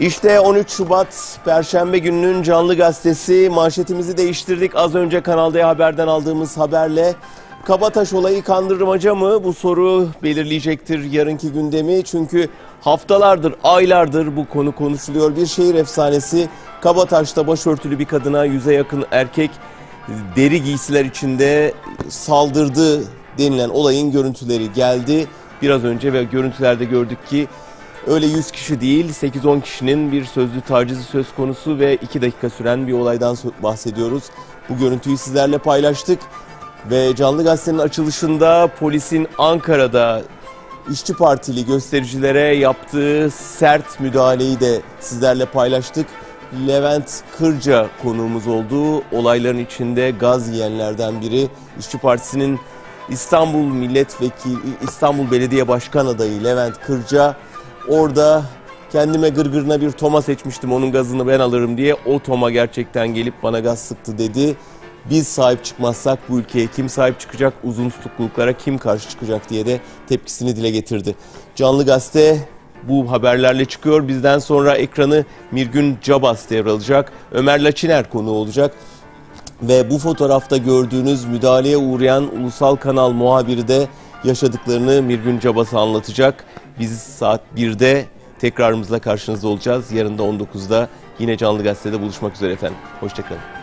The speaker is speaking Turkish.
İşte 13 Şubat Perşembe gününün canlı gazetesi manşetimizi değiştirdik. Az önce Kanal D Haber'den aldığımız haberle Kabataş olayı kandırmaca mı? Bu soru belirleyecektir yarınki gündemi. Çünkü haftalardır, aylardır bu konu konuşuluyor. Bir şehir efsanesi Kabataş'ta başörtülü bir kadına yüze yakın erkek deri giysiler içinde saldırdı denilen olayın görüntüleri geldi. Biraz önce ve görüntülerde gördük ki öyle 100 kişi değil 8-10 kişinin bir sözlü tacizi söz konusu ve 2 dakika süren bir olaydan bahsediyoruz. Bu görüntüyü sizlerle paylaştık ve canlı gazetenin açılışında polisin Ankara'da İşçi Partili göstericilere yaptığı sert müdahaleyi de sizlerle paylaştık. Levent Kırca konuğumuz oldu. Olayların içinde gaz yiyenlerden biri. İşçi Partisi'nin İstanbul Milletvekili, İstanbul Belediye Başkan adayı Levent Kırca orada kendime gırgırına bir toma seçmiştim onun gazını ben alırım diye. O toma gerçekten gelip bana gaz sıktı dedi. Biz sahip çıkmazsak bu ülkeye kim sahip çıkacak, uzun tutukluluklara kim karşı çıkacak diye de tepkisini dile getirdi. Canlı gazete bu haberlerle çıkıyor. Bizden sonra ekranı Mirgün Cabas devralacak. Ömer Laçiner konuğu olacak. Ve bu fotoğrafta gördüğünüz müdahaleye uğrayan ulusal kanal muhabiri de yaşadıklarını Mirgün Cabas'a anlatacak. Biz saat 1'de tekrarımızla karşınızda olacağız. Yarın da 19'da yine Canlı Gazete'de buluşmak üzere efendim. Hoşçakalın.